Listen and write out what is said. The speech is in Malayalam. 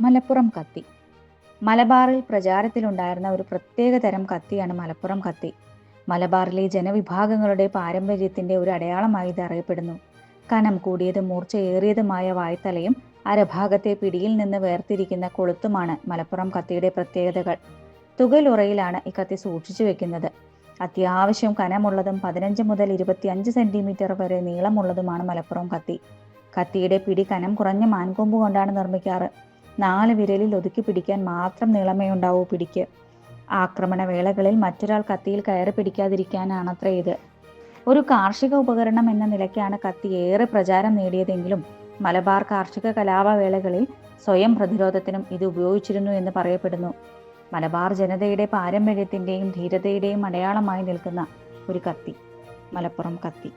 മലപ്പുറം കത്തി. മലബാറിൽ പ്രചാരത്തിലുണ്ടായിരുന്ന ഒരു പ്രത്യേക തരം കത്തിയാണ് മലപ്പുറം കത്തി. മലബാറിലെ ജനവിഭാഗങ്ങളുടെ പാരമ്പര്യത്തിന്റെ ഒരു അടയാളമായി ഇത് അറിയപ്പെടുന്നു. കനം കൂടിയതും മൂർച്ചയേറിയതുമായ വായ്ത്തലയും അരഭാഗത്തെ പിടിയിൽ നിന്ന് വേർതിരിക്കുന്ന കൊളുത്തുമാണ് മലപ്പുറം കത്തിയുടെ പ്രത്യേകതകൾ. തുകലുറയിലാണ് ഈ കത്തി സൂക്ഷിച്ചു വെക്കുന്നത്. അത്യാവശ്യം കനമുള്ളതും പതിനഞ്ച് മുതൽ ഇരുപത്തിയഞ്ച് സെന്റിമീറ്റർ വരെ നീളമുള്ളതുമാണ് മലപ്പുറം കത്തി. കത്തിയുടെ പിടി കനം കുറഞ്ഞ മാൻകൊമ്പ് കൊണ്ടാണ് നിർമ്മിക്കാറ്. നാല് വിരലിൽ ഒതുക്കി പിടിക്കാൻ മാത്രം നീളമേ ഉണ്ടാവൂ പിടിക്ക്. ആക്രമണ വേളകളിൽ മറ്റൊരാൾ കത്തിയിൽ കയറി പിടിക്കാതിരിക്കാനാണത്രേ ഇത്. ഒരു കാർഷിക ഉപകരണം എന്ന നിലയ്ക്കാണ് കത്തി ഏറെ പ്രചാരം നേടിയതെങ്കിലും മലബാർ കാർഷിക കലാപവേളകളിൽ സ്വയം പ്രതിരോധത്തിനും ഇത് ഉപയോഗിച്ചിരുന്നു എന്ന് പറയപ്പെടുന്നു. മലബാർ ജനതയുടെ പാരമ്പര്യത്തിന്റെയും ധീരതയുടെയും അടയാളമായി നിൽക്കുന്ന ഒരു കത്തി. മലപ്പുറം കത്തി.